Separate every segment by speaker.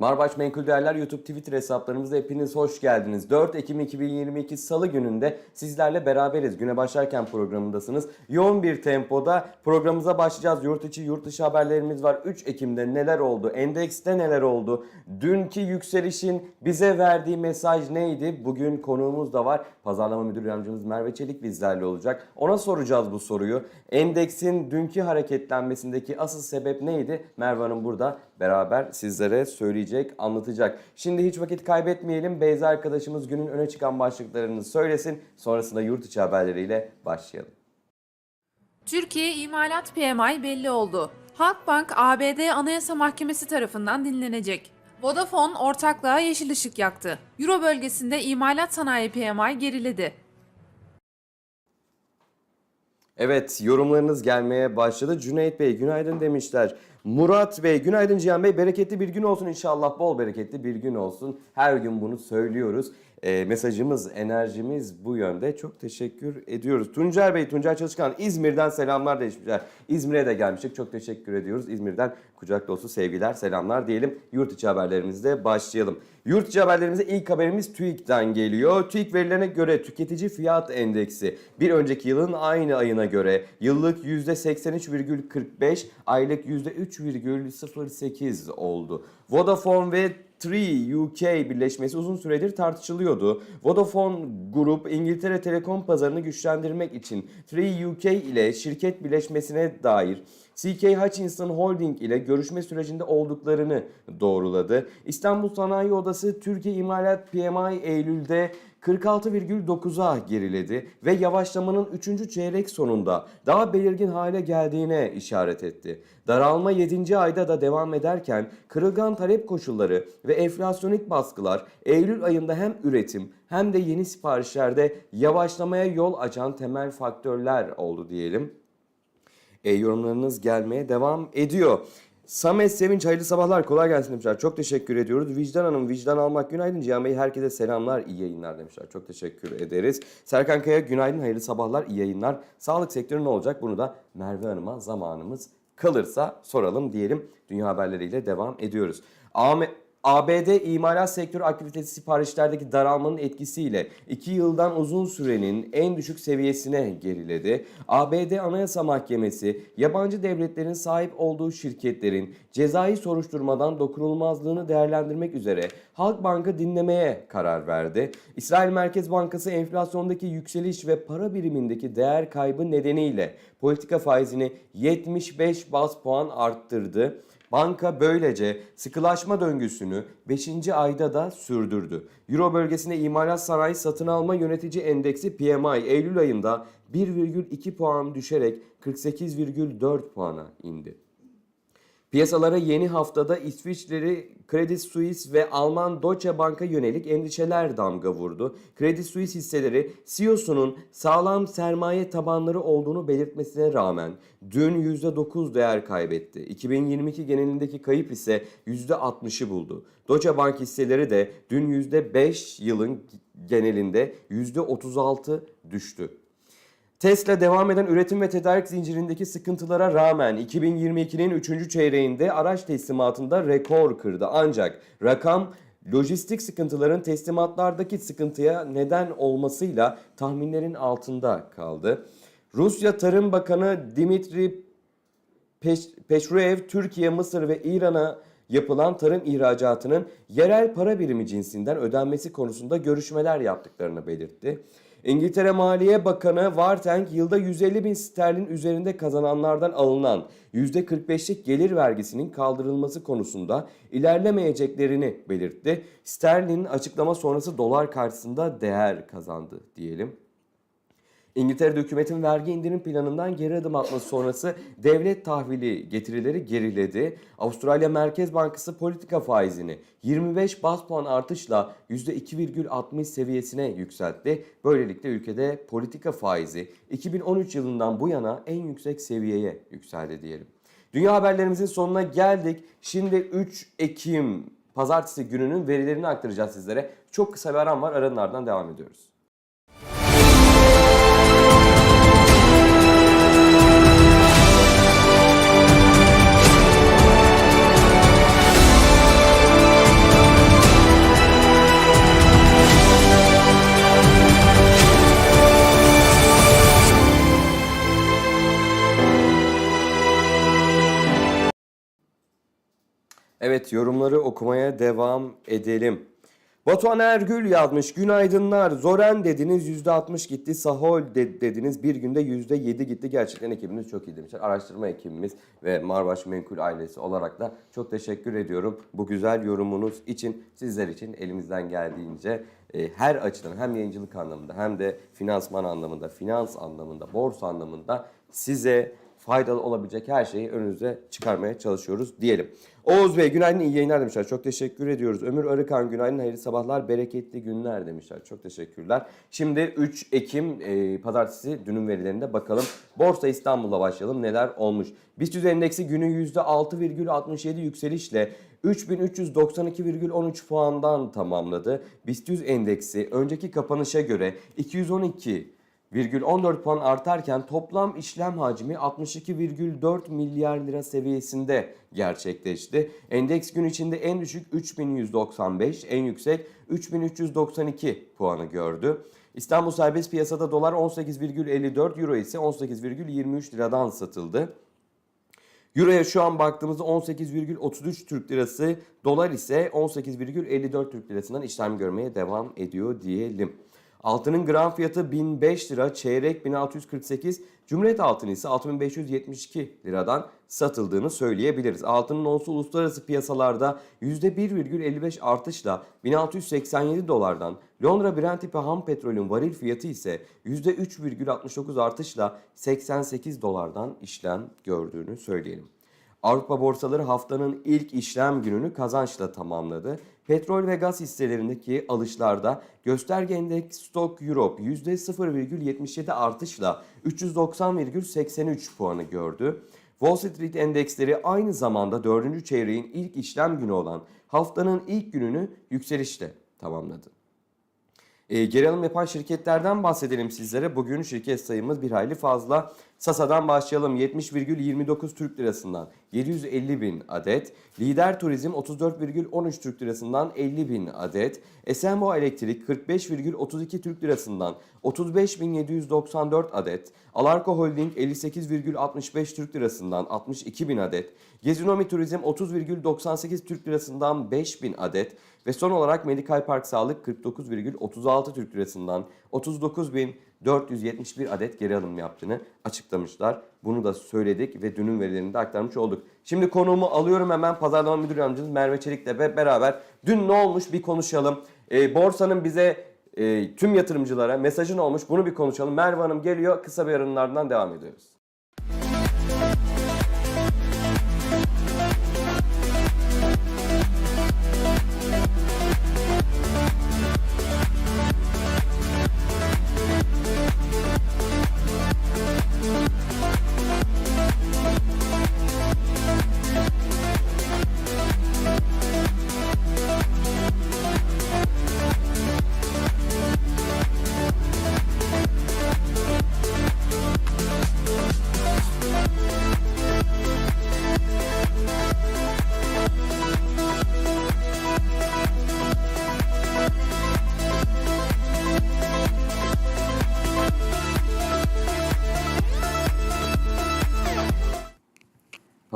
Speaker 1: Marbaş Menkul Değerler YouTube Twitter hesaplarımızda hepiniz hoş geldiniz. 4 Ekim 2022 Salı gününde sizlerle beraberiz. Güne başlarken programındasınız. Yoğun bir tempoda programımıza başlayacağız. Yurt içi yurt dışı haberlerimiz var. 3 Ekim'de neler oldu? Endekste neler oldu? Dünkü yükselişin bize verdiği mesaj neydi? Bugün konuğumuz da var. Pazarlama Müdür Yardımcımız Merve Çelik bizlerle olacak. Ona soracağız bu soruyu. Endeksin dünkü hareketlenmesindeki asıl sebep neydi? Merve Hanım burada beraber sizlere söyleyecek, anlatacak. Şimdi hiç vakit kaybetmeyelim. Beyza arkadaşımız günün öne çıkan başlıklarını söylesin. Sonrasında yurt içi haberleriyle başlayalım.
Speaker 2: Türkiye İmalat PMI belli oldu. Halkbank ABD Anayasa Mahkemesi tarafından dinlenecek. Vodafone ortaklığa yeşil ışık yaktı. Euro bölgesinde imalat sanayi PMI geriledi.
Speaker 1: Evet yorumlarınız gelmeye başladı. Cüneyt Bey günaydın demişler. Murat Bey günaydın Cihan Bey bereketli bir gün olsun inşallah bol bereketli bir gün olsun. Her gün bunu söylüyoruz. E, mesajımız, enerjimiz bu yönde. Çok teşekkür ediyoruz. Tuncer Bey, Tuncer Çalışkan İzmir'den selamlar demişler. İzmir'e de gelmiştik. Çok teşekkür ediyoruz. İzmir'den kucak dolusu sevgiler, selamlar diyelim. Yurt içi haberlerimizle başlayalım. Yurt içi haberlerimize ilk haberimiz TÜİK'ten geliyor. TÜİK verilerine göre tüketici fiyat endeksi bir önceki yılın aynı ayına göre yıllık %83,45, aylık %3,08 oldu. Vodafone ve Three UK birleşmesi uzun süredir tartışılıyordu. Vodafone Grup İngiltere Telekom pazarını güçlendirmek için Three UK ile şirket birleşmesine dair CK Hutchinson Holding ile görüşme sürecinde olduklarını doğruladı. İstanbul Sanayi Odası Türkiye İmalat PMI Eylül'de 46,9'a geriledi ve yavaşlamanın 3. çeyrek sonunda daha belirgin hale geldiğine işaret etti. Daralma 7. ayda da devam ederken kırılgan talep koşulları ve enflasyonik baskılar Eylül ayında hem üretim hem de yeni siparişlerde yavaşlamaya yol açan temel faktörler oldu diyelim. E, yorumlarınız gelmeye devam ediyor. Samet Sevinç hayırlı sabahlar kolay gelsin demişler. Çok teşekkür ediyoruz. Vicdan Hanım vicdan almak günaydın. Cihan Bey herkese selamlar iyi yayınlar demişler. Çok teşekkür ederiz. Serkan Kaya günaydın hayırlı sabahlar iyi yayınlar. Sağlık sektörü ne olacak bunu da Merve Hanım'a zamanımız kalırsa soralım diyelim. Dünya haberleriyle devam ediyoruz. Ahmet ABD imalat sektörü aktivitesi siparişlerdeki daralmanın etkisiyle 2 yıldan uzun sürenin en düşük seviyesine geriledi. ABD Anayasa Mahkemesi yabancı devletlerin sahip olduğu şirketlerin cezai soruşturmadan dokunulmazlığını değerlendirmek üzere Halkbank'ı dinlemeye karar verdi. İsrail Merkez Bankası enflasyondaki yükseliş ve para birimindeki değer kaybı nedeniyle politika faizini 75 bas puan arttırdı. Banka böylece sıkılaşma döngüsünü 5. ayda da sürdürdü. Euro bölgesinde imalat sanayi satın alma yönetici endeksi PMI Eylül ayında 1,2 puan düşerek 48,4 puana indi. Piyasalara yeni haftada İsviçreli Credit Suisse ve Alman Deutsche Bank'a yönelik endişeler damga vurdu. Credit Suisse hisseleri CEO'sunun sağlam sermaye tabanları olduğunu belirtmesine rağmen dün %9 değer kaybetti. 2022 genelindeki kayıp ise %60'ı buldu. Deutsche Bank hisseleri de dün %5 yılın genelinde %36 düştü. Tesla devam eden üretim ve tedarik zincirindeki sıkıntılara rağmen 2022'nin 3. çeyreğinde araç teslimatında rekor kırdı. Ancak rakam lojistik sıkıntıların teslimatlardaki sıkıntıya neden olmasıyla tahminlerin altında kaldı. Rusya Tarım Bakanı Dimitri Peş- Peşruev, Türkiye, Mısır ve İran'a yapılan tarım ihracatının yerel para birimi cinsinden ödenmesi konusunda görüşmeler yaptıklarını belirtti. İngiltere Maliye Bakanı Wartank yılda 150 bin sterlin üzerinde kazananlardan alınan %45'lik gelir vergisinin kaldırılması konusunda ilerlemeyeceklerini belirtti. Sterlin açıklama sonrası dolar karşısında değer kazandı diyelim. İngiltere'de hükümetin vergi indirim planından geri adım atması sonrası devlet tahvili getirileri geriledi. Avustralya Merkez Bankası politika faizini 25 bas puan artışla %2,60 seviyesine yükseltti. Böylelikle ülkede politika faizi 2013 yılından bu yana en yüksek seviyeye yükseldi diyelim. Dünya haberlerimizin sonuna geldik. Şimdi 3 Ekim pazartesi gününün verilerini aktaracağız sizlere. Çok kısa bir aram var. Aranın ardından devam ediyoruz. Evet yorumları okumaya devam edelim. Batuhan Ergül yazmış. Günaydınlar. Zoren dediniz %60 gitti. Sahol de- dediniz bir günde %7 gitti. Gerçekten ekibiniz çok iyi demişler. Araştırma ekibimiz ve Marbaş Menkul ailesi olarak da çok teşekkür ediyorum. Bu güzel yorumunuz için sizler için elimizden geldiğince e, her açıdan hem yayıncılık anlamında hem de finansman anlamında, finans anlamında, borsa anlamında size faydalı olabilecek her şeyi önünüze çıkarmaya çalışıyoruz diyelim. Oğuz Bey günaydın iyi yayınlar demişler. Çok teşekkür ediyoruz. Ömür Arıkan günaydın hayırlı sabahlar bereketli günler demişler. Çok teşekkürler. Şimdi 3 Ekim e, pazartesi dünün verilerinde bakalım. Borsa İstanbul'la başlayalım neler olmuş. BIST endeksi günü %6,67 yükselişle 3392,13 puandan tamamladı. BIST 100 endeksi önceki kapanışa göre 212 1,14 puan artarken toplam işlem hacmi 62,4 milyar lira seviyesinde gerçekleşti. Endeks gün içinde en düşük 3195, en yüksek 3392 puanı gördü. İstanbul serbest piyasada dolar 18,54, euro ise 18,23 liradan satıldı. Euro'ya şu an baktığımızda 18,33 Türk Lirası, dolar ise 18,54 Türk Lirasından işlem görmeye devam ediyor diyelim. Altının gram fiyatı 1005 lira, çeyrek 1648, Cumhuriyet altını ise 6572 liradan satıldığını söyleyebiliriz. Altının onsu uluslararası piyasalarda %1,55 artışla 1687 dolardan, Londra Brent tipi ham petrolün varil fiyatı ise %3,69 artışla 88 dolardan işlem gördüğünü söyleyelim. Avrupa borsaları haftanın ilk işlem gününü kazançla tamamladı. Petrol ve gaz hisselerindeki alışlarda gösterge endeks Stock Europe %0,77 artışla 390,83 puanı gördü. Wall Street endeksleri aynı zamanda 4. çeyreğin ilk işlem günü olan haftanın ilk gününü yükselişle tamamladı. E, geri alım yapan şirketlerden bahsedelim sizlere. Bugün şirket sayımız bir hayli fazla. Sasa'dan başlayalım. 70,29 Türk Lirasından 750 bin adet. Lider Turizm 34,13 Türk Lirasından 50 bin adet. Esenboğa Elektrik 45,32 Türk Lirasından 35.794 adet. Alarko Holding 58,65 Türk Lirasından 62 bin adet. Gezinomi Turizm 30,98 Türk Lirasından 5 bin adet. Ve son olarak Medikal Park Sağlık 49,36 Türk Lirasından 39.471 adet geri alım yaptığını açıklamışlar. Bunu da söyledik ve dünün verilerini de aktarmış olduk. Şimdi konuğumu alıyorum hemen pazarlama müdür yardımcımız Merve Çelik'le be- beraber. Dün ne olmuş bir konuşalım. Ee, borsanın bize e, tüm yatırımcılara mesajı ne olmuş bunu bir konuşalım. Merve Hanım geliyor kısa bir aranın ardından devam ediyoruz.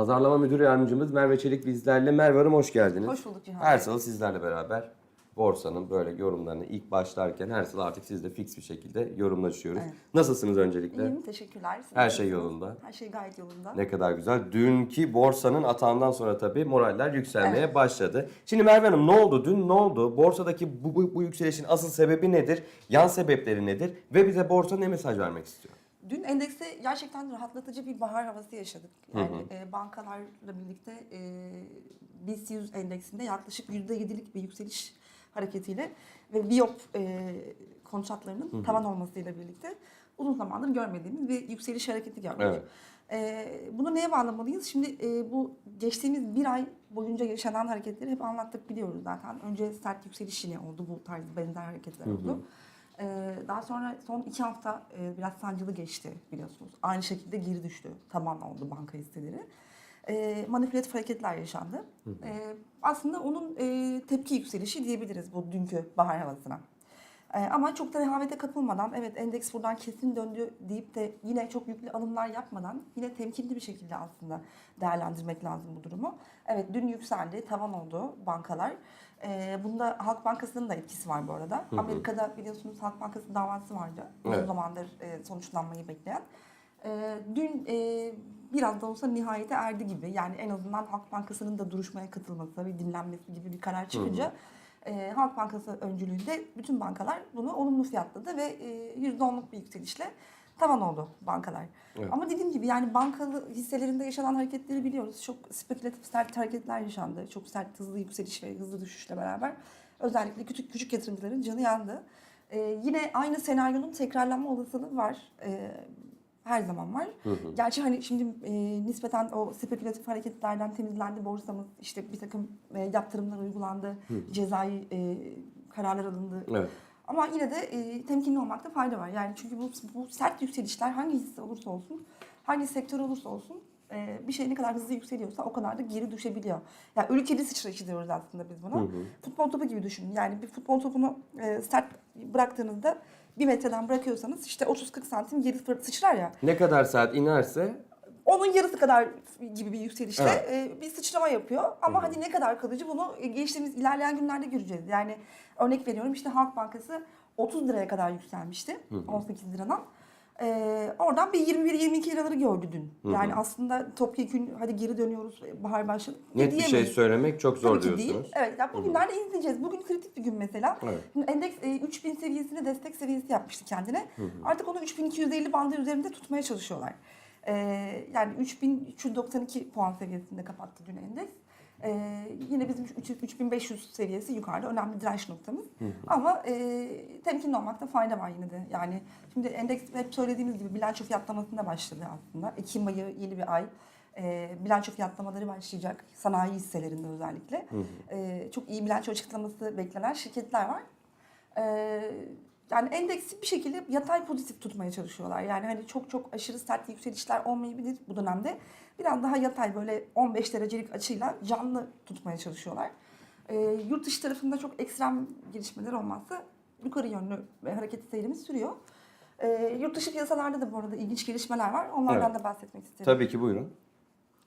Speaker 1: Pazarlama müdür yardımcımız Merve Çelik bizlerle. Merve Hanım hoş geldiniz.
Speaker 3: Hoş bulduk Cihan
Speaker 1: Her salı sizlerle beraber borsanın böyle yorumlarını ilk başlarken her salı artık sizle fix bir şekilde yorumlaşıyoruz.
Speaker 3: Evet.
Speaker 1: Nasılsınız öncelikle?
Speaker 3: İyiyim, teşekkürler. Siz
Speaker 1: Her
Speaker 3: nasılsınız?
Speaker 1: şey yolunda.
Speaker 3: Her şey gayet yolunda.
Speaker 1: Ne kadar güzel. Dünkü borsanın atağından sonra tabii moraller yükselmeye başladı. Şimdi Merve Hanım ne oldu? Dün ne oldu? Borsadaki bu, bu, bu yükselişin asıl sebebi nedir? Yan sebepleri nedir? Ve bize borsa ne mesaj vermek istiyor?
Speaker 3: Dün endekste gerçekten rahatlatıcı bir bahar havası yaşadık. Yani e, bankalarla birlikte e, BIST 100 endeksinde yaklaşık %7'lik bir yükseliş hareketiyle ve Biop e, kontratlarının tavan olmasıyla birlikte uzun zamandır görmediğimiz bir yükseliş hareketi gördük.
Speaker 1: Evet.
Speaker 3: E, bunu neye bağlamalıyız? Şimdi e, bu geçtiğimiz bir ay boyunca yaşanan hareketleri hep anlattık biliyoruz zaten. Önce sert yükseliş yine oldu bu tarz benzer hareketler oldu. Ee, daha sonra son iki hafta e, biraz sancılı geçti biliyorsunuz. Aynı şekilde geri düştü. Taban oldu banka hisseleri. Ee, manipülatif hareketler yaşandı. Ee, aslında onun e, tepki yükselişi diyebiliriz bu dünkü bahar havasına. E, ama çok da rehavete kapılmadan, evet endeks buradan kesin döndü deyip de yine çok yüklü alımlar yapmadan yine temkinli bir şekilde aslında değerlendirmek lazım bu durumu. Evet dün yükseldi, tavan oldu bankalar. E, bunda Halk Bankası'nın da etkisi var bu arada. Amerika'da biliyorsunuz Halk Bankası davası vardı. Uzun
Speaker 1: Evet.
Speaker 3: zamandır e, sonuçlanmayı bekleyen. E, dün e, biraz da olsa nihayete erdi gibi. Yani en azından Halk Bankası'nın da duruşmaya katılması ve dinlenmesi gibi bir karar çıkınca e, Halk Bankası öncülüğünde bütün bankalar bunu olumlu fiyatladı ve e, %10'luk bir yükselişle tavan oldu bankalar.
Speaker 1: Evet.
Speaker 3: Ama dediğim gibi yani bankalı hisselerinde yaşanan hareketleri biliyoruz. Çok spekülatif sert hareketler yaşandı. Çok sert hızlı yükseliş ve hızlı düşüşle beraber özellikle küçük küçük yatırımcıların canı yandı. E, yine aynı senaryonun tekrarlanma olasılığı var. E, her zaman var. Gerçi hani şimdi e, nispeten o spekülatif hareketlerden temizlendi borsamız. İşte bir takım e, yaptırımlar uygulandı. Cezai e, kararlar alındı.
Speaker 1: Evet.
Speaker 3: Ama yine de e, temkinli olmakta fayda var. Yani çünkü bu, bu sert yükselişler hangi hisse olursa olsun, hangi sektör olursa olsun e, bir şey ne kadar hızlı yükseliyorsa o kadar da geri düşebiliyor. Yani ölü kedi sıçrayışı diyoruz aslında biz buna. Futbol topu gibi düşünün. Yani bir futbol topunu e, sert bıraktığınızda bir metreden bırakıyorsanız işte 30-40 santim geri sıçrar ya.
Speaker 1: Ne kadar saat inerse
Speaker 3: Onun yarısı kadar gibi bir yükselişte
Speaker 1: Evet.
Speaker 3: e, bir sıçrama yapıyor. Ama hadi ne kadar kalıcı bunu e, geçtiğimiz ilerleyen günlerde göreceğiz. Yani örnek veriyorum işte Halk Bankası 30 liraya kadar yükselmişti. 18 liradan. E, oradan bir 21-22 liraları gördü dün. Yani aslında topyekün hadi geri dönüyoruz bahar başladı.
Speaker 1: net bir şey söylemek çok zor
Speaker 3: Tabii
Speaker 1: diyorsunuz.
Speaker 3: değil. Evet, yani bugünlerde izleyeceğiz. Bugün kritik bir gün mesela.
Speaker 1: Evet.
Speaker 3: Şimdi endeks e, 3000 seviyesini destek seviyesi yapmıştı kendine. Artık onu 3250 bandı üzerinde tutmaya çalışıyorlar. E, yani 3392 puan seviyesinde kapattı dün endeks. E, yine bizim 3- 3500 seviyesi yukarıda önemli direnç noktamız. Ama e, temkinli olmakta fayda var yine de. Yani şimdi endeks hep söylediğimiz gibi bilanço fiyatlamasında başladı aslında. Ekim ayı yeni bir ay e, bilanço fiyatlamaları başlayacak. Sanayi hisselerinde özellikle. E, çok iyi bilanço açıklaması beklenen şirketler var. E, yani endeksi bir şekilde yatay pozitif tutmaya çalışıyorlar. Yani hani çok çok aşırı sert yükselişler olmayabilir bu dönemde. Biraz daha yatay böyle 15 derecelik açıyla canlı tutmaya çalışıyorlar. E, yurt dışı tarafında çok ekstrem gelişmeler olmazsa yukarı yönlü hareket seyrimiz sürüyor. E, yurt dışı piyasalarda da bu arada ilginç gelişmeler var. Onlardan
Speaker 1: Evet.
Speaker 3: da bahsetmek isterim.
Speaker 1: Tabii ki buyurun.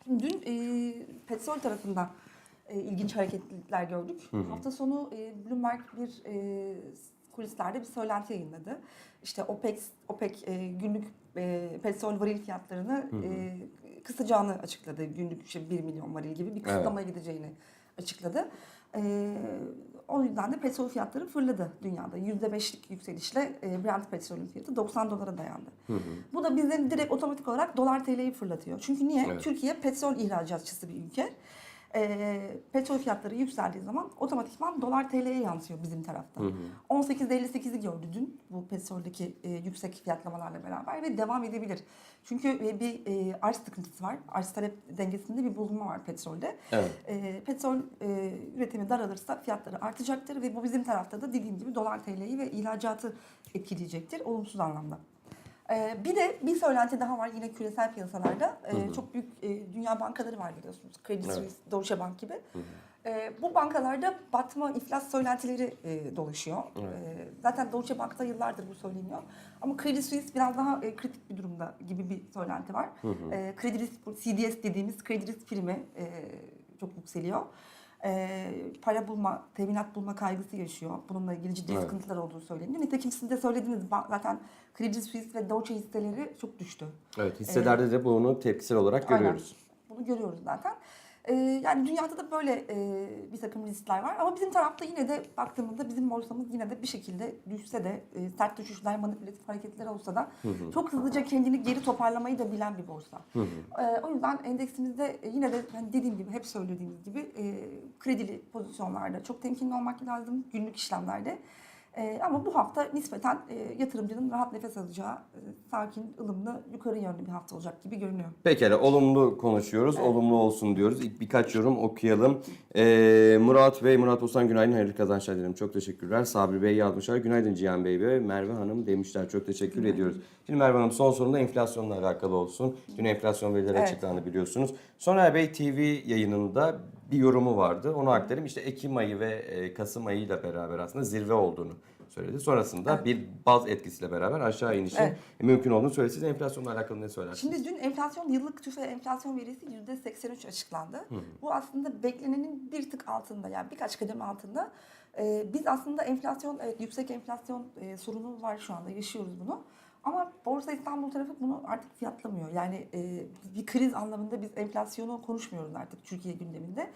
Speaker 3: Dün e, petrol tarafında e, ilginç hareketlilikler gördük. Hafta sonu e, Bloomberg bir e, kulislerde bir söylenti yayınladı. İşte OPEC, OPEC e, günlük e, petrol varil fiyatlarını e, kısacağını açıkladı. Günlük işte 1 milyon varil gibi bir kısıtlamaya gideceğini açıkladı. E, o yüzden de petrol fiyatları fırladı dünyada. %5'lik yükselişle e, Brent petrolün fiyatı 90 dolara dayandı. Bu da bizleri direkt otomatik olarak dolar TL'yi fırlatıyor. Çünkü niye?
Speaker 1: Evet.
Speaker 3: Türkiye petrol ihracatçısı bir ülke. Ee, petrol fiyatları yükseldiği zaman otomatikman dolar TL'ye yansıyor bizim tarafta. 18.58'i gördü dün bu petroldeki e, yüksek fiyatlamalarla beraber ve devam edebilir. Çünkü e, bir e, arz sıkıntısı var. Arz talep dengesinde bir bozulma var petrolde.
Speaker 1: Evet.
Speaker 3: E, petrol e, üretimi daralırsa fiyatları artacaktır ve bu bizim tarafta da dediğim gibi dolar TL'yi ve ihracatı etkileyecektir olumsuz anlamda. Ee, bir de bir söylenti daha var yine küresel piyasalarda. Ee, çok büyük e, dünya bankaları var biliyorsunuz. Credit
Speaker 1: Evet.
Speaker 3: Suisse, Deutsche Bank gibi. Ee, bu bankalarda batma, iflas söylentileri e, dolaşıyor. Ee, zaten Deutsche Bank'ta yıllardır bu söyleniyor. Ama Credit Suisse biraz daha e, kritik bir durumda gibi bir söylenti var. Ee, kredi risk, CDS dediğimiz kredi risk primi e, çok yükseliyor. Ee, para bulma, teminat bulma kaygısı yaşıyor. Bununla ilgili ciddi
Speaker 1: Evet.
Speaker 3: sıkıntılar olduğu söyleniyor. Nitekim siz de söylediğiniz ba- zaten Credit Suisse ve Deutsche hisseleri çok düştü.
Speaker 1: Evet hisselerde de bunu tepkisel olarak
Speaker 3: Aynen.
Speaker 1: görüyoruz.
Speaker 3: Bunu görüyoruz zaten. Ee, yani dünyada da böyle e, bir takım riskler var. Ama bizim tarafta yine de baktığımızda bizim borsamız yine de bir şekilde düşse de e, sert düşüşler, manipülatif hareketler olsa da çok hızlıca kendini geri toparlamayı da bilen bir borsa. Ee, o yüzden endeksimizde e, yine de hani dediğim gibi hep söylediğimiz gibi e, kredili pozisyonlarda çok temkinli olmak lazım günlük işlemlerde. E, ama bu hafta nispeten e, yatırımcının rahat nefes alacağı, e, sakin, ılımlı, yukarı yönlü bir hafta olacak gibi görünüyor.
Speaker 1: Pekala olumlu konuşuyoruz. Olumlu olsun diyoruz. İlk birkaç yorum okuyalım. Ee, Murat Bey, Murat Olsan günaydın. Hayırlı kazançlar dilerim. Çok teşekkürler. Sabri Bey yazmışlar. Günaydın Cihan Bey ve Merve Hanım demişler. Çok teşekkür ediyoruz. Şimdi Merve Hanım son sorun da enflasyonla alakalı olsun. Dün enflasyon verileri
Speaker 3: Evet.
Speaker 1: açıklandı biliyorsunuz. Soner Bey TV yayınında bir yorumu vardı. Onu aktarayım. İşte Ekim ayı ve e, Kasım ayıyla beraber aslında zirve olduğunu söyledi. Sonrasında bir baz etkisiyle beraber aşağı inişin
Speaker 3: Evet.
Speaker 1: mümkün olduğunu söyledi. Siz enflasyonla alakalı ne söylersiniz?
Speaker 3: Şimdi dün enflasyon, yıllık tüfe enflasyon verisi %83 açıklandı. Bu aslında beklenenin bir tık altında yani birkaç kademe altında. Ee, biz aslında enflasyon, evet yüksek enflasyon e, sorunu var şu anda yaşıyoruz bunu. Ama Borsa İstanbul tarafı bunu artık fiyatlamıyor. Yani e, bir kriz anlamında biz enflasyonu konuşmuyoruz artık Türkiye gündeminde.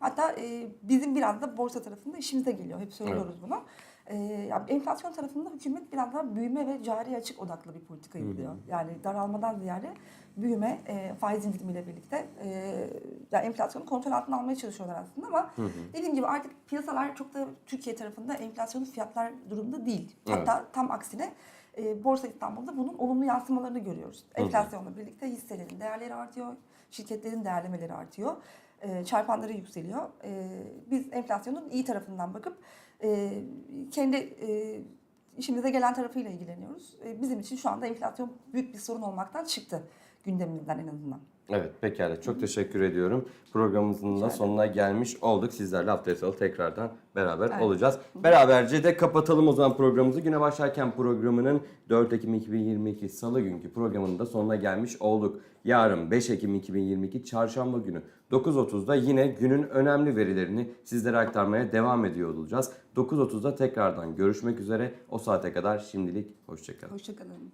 Speaker 3: Hatta e, bizim biraz da borsa tarafında işimize geliyor. Hep söylüyoruz bunu. E, ya enflasyon tarafında hükümet biraz daha büyüme ve cari açık odaklı bir politika izliyor. Yani daralmadan ziyade büyüme, e, faiz indirimiyle birlikte e, yani enflasyonu kontrol altına almaya çalışıyorlar aslında ama dediğim gibi artık piyasalar çok da Türkiye tarafında enflasyonu fiyatlar durumda değil. Hatta tam aksine e, Borsa İstanbul'da bunun olumlu yansımalarını görüyoruz. Enflasyonla birlikte hisselerin değerleri artıyor, şirketlerin değerlemeleri artıyor, e, çarpanları yükseliyor. E, biz enflasyonun iyi tarafından bakıp e, kendi e, işimize gelen tarafıyla ilgileniyoruz. E, bizim için şu anda enflasyon büyük bir sorun olmaktan çıktı gündemimizden en azından.
Speaker 1: Evet pekala çok teşekkür ediyorum. Programımızın da sonuna gelmiş olduk. Sizlerle haftaya salı tekrardan beraber
Speaker 3: Evet.
Speaker 1: olacağız. Beraberce de kapatalım o zaman programımızı. Güne başlarken programının 4 Ekim 2022 Salı günkü programının da sonuna gelmiş olduk. Yarın 5 Ekim 2022 Çarşamba günü 9.30'da yine günün önemli verilerini sizlere aktarmaya devam ediyor olacağız. 9.30'da tekrardan görüşmek üzere. O saate kadar şimdilik hoşçakalın.
Speaker 3: Hoşçakalın.